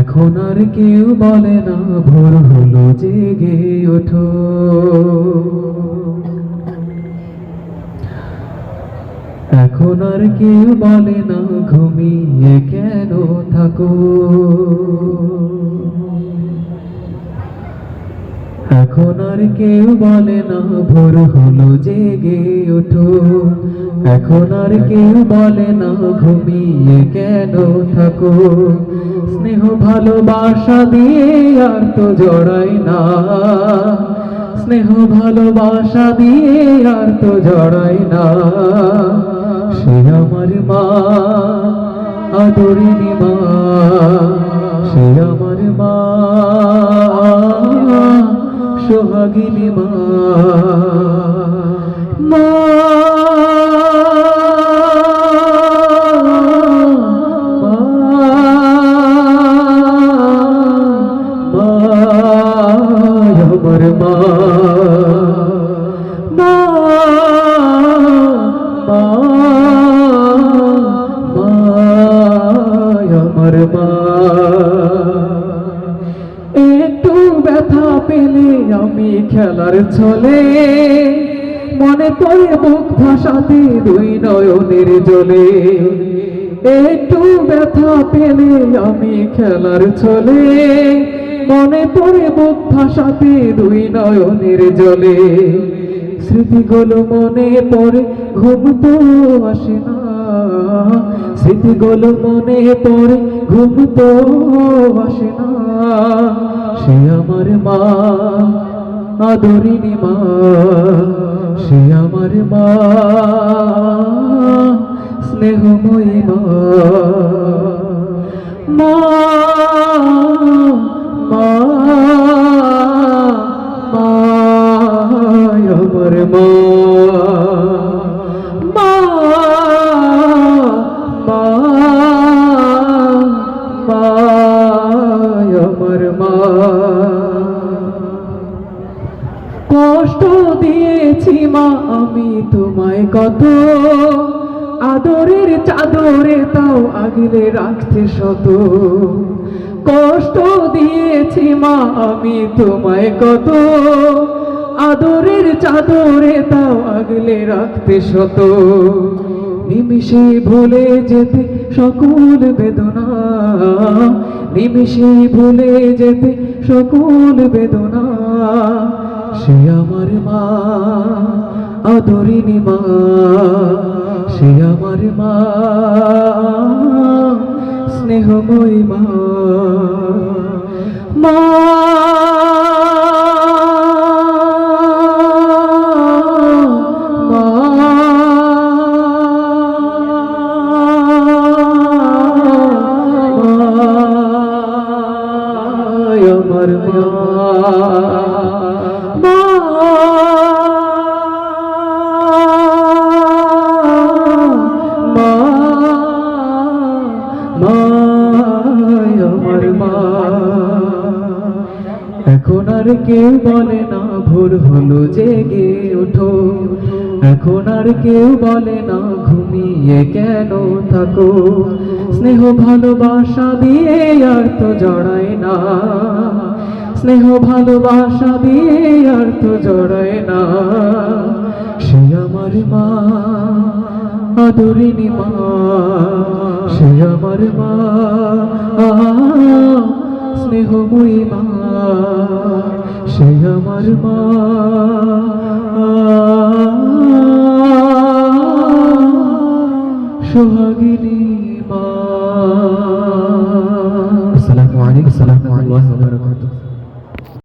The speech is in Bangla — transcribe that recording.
এখন আর কেউ বলে না, ভোর হলো, জেগে ওঠো। এখন আর কেউ বলে না, ঘুমিয়ে কেন থাকো? এখন আর কেউ বলে না, ভোর হলো, জেগে ওঠো। এখন আর কেউ বলে না, ঘুমিয়ে কেন থাকো? স্নেহ, ভালোবাসা দিয়ে আর তো জড়াই না। স্নেহ, ভালোবাসা দিয়ে আর তো জড়াই না। সে আমার মা আদরিনী মা, সে আমার মা, সোহাগিনী মা। আমার মা। আমার মা। একটু ব্যথা পেলে আমি খেলার ছলে, মনে পড়ে মুখ ভাষাতে দুই নয়নের জলে। একটু ব্যথা পেলে আমি খেলার ছলে মনে পড়ে মুখ ভাষাতে দুই নয়নের জলে। স্মৃতিগুলো মনে পড়ে, ঘুম তো আসে না। স্মৃতিগুলো মনে পড়ে, ঘুম তো আসে না। সে আমার মা আদরিনী মা। সে আমার মা, স্নেহময়ী মা। মা মা। কষ্ট দিয়েছি মা, আমি তোমায় কত। আদরের চাদরে তাও আগলে রাখতে শত। কষ্ট দিয়েছি মা, আমি তোমায় কত। আদরের চাদরে তাও আগলে রাখতে শত। নিমিষে ভুলে যেতে সকল বেদনা। নিমিষে ভুলে যেতে সকল বেদনা। সে আমার মা আদরিনী মা, সে আমার মা, স্নেহময়ী মা। মা আমার মা এখন আর কেউ বলে না, ভোর হলো, জেগে ওঠো। এখন আর কেউ বলে না, ঘুমিয়ে কেন থাকো। স্নেহ ভালোবাসা দিয়ে আর তো জড়ায় না। স্নেহ ভালোবাসা দিয়ে আর তো জড়ায় না। সে আমার মা আদরিনী মা। সে আমার মা, স্নেহময়ী মা। সে আমার মা, সোহাগিনী মা। আলাইকুম ওয়া